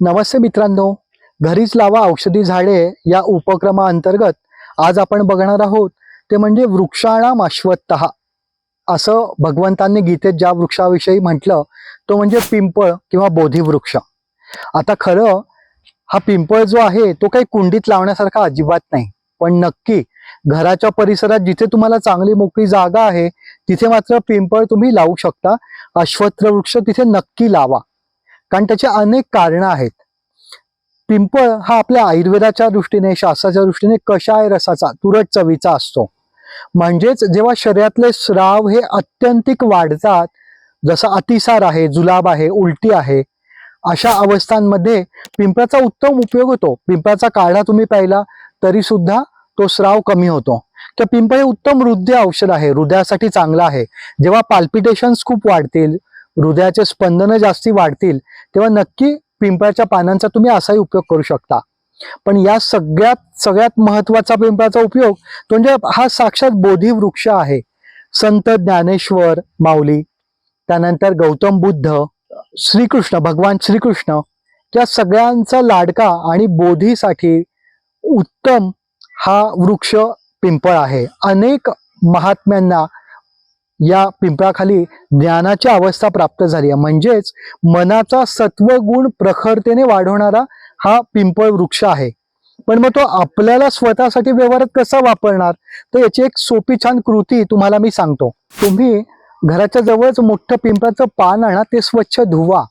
नमस्ते मित्रांनो घरीच लावा औषधी झाडे या उपक्रमाअंतर्गत आज आपण बघणार आहोत ते म्हणजे वृक्षाणाम अश्वत्थ असं भगवंतांनी गीतेत ज्या वृक्षाविषयी म्हटलं तो म्हणजे पिंपळ किंवा बोधिवृक्ष. आता खरं हा पिंपळ जो आहे तो काही कुंडीत लावण्यासारखा अजिबात नाही. पण नक्की घराच्या परिसरात जिथे तुम्हाला चांगली मोकळी जागा आहे तिथे मात्र पिंपळ तुम्ही लावू शकता. अश्वत्र वृक्ष तिथे नक्की लावा. कारण त्याचे अनेक कारणं आहेत. पिंपळ हा आपल्या आयुर्वेदाच्या दृष्टीने शास्त्राच्या दृष्टीने कषाय रसाचा? तुरट चवीचा असतो. म्हणजेच जेव्हा शरीरातले स्राव हे अत्यंतिक वाढतात जसं अतिसार आहे जुलाब आहे उलटी आहे अशा अवस्थांमध्ये पिंपळाचा उत्तम उपयोग होतो. पिंपळाचा काढा तुम्ही प्यायला तरी सुद्धा तो स्राव कमी होतो. तर पिंपळ हे उत्तम हृदय औषध आहे हृदयासाठी चांगलं आहे. जेव्हा पाल्पिटेशन्स खूप वाढतील हृदयाचे स्पंदनं जास्ती वाढतील तेव्हा नक्की पिंपळाच्या पानांचा तुम्ही असाही उपयोग करू शकता. पण या सगळ्यात सगळ्यात महत्त्वाचा पिंपळाचा उपयोग तो म्हणजे हा साक्षात बोधी वृक्ष आहे. संत ज्ञानेश्वर माऊली त्यानंतर गौतम बुद्ध श्रीकृष्ण भगवान श्रीकृष्ण या सगळ्यांचा लाडका आणि बोधीसाठी उत्तम हा वृक्ष पिंपळ आहे. अनेक महात्म्यांना या पिंपळाखाली ज्ञानाची अवस्था प्राप्त झाली आहे. म्हणजेच मनाचा सत्वगुण प्रखरतेने वाढवणारा हा पिंपळ वृक्ष आहे. पण मग तो आपल्याला स्वतःसाठी व्यवहारात कसा वापरणार? तर याची एक सोपी छान कृती तुम्हाला मी सांगतो. तुम्ही घराच्या जवळच मोठं पिंपळाचं पान आणा ते स्वच्छ धुवा.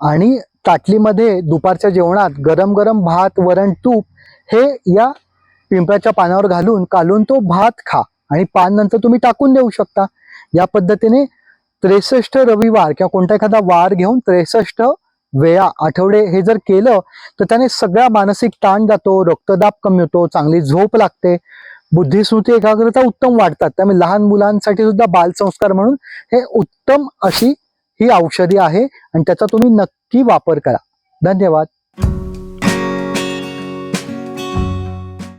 आणि ताटलीमध्ये दुपारच्या जेवणात गरम गरम भात वरण तूप हे या पिंपळाच्या पानावर घालून कालून तो भात खा. आणि पान नंतर तुम्ही टाकून देऊ शकता. या पद्धतीने त्रेसष्ट रविवार किंवा कोणता एखादा वार घेऊन त्रेसष्ट वेळा आठवडे हे जर केलं तर त्याने सगळा मानसिक ताण जातो रक्तदाब कमी होतो चांगली झोप लागते बुद्धिस्मृती एकाग्रता उत्तम वाढतात. त्यामुळे लहान मुलांसाठी सुद्धा बालसंस्कार म्हणून हे उत्तम अशी ही औषधी आहे आणि त्याचा तुम्ही नक्की वापर करा. धन्यवाद.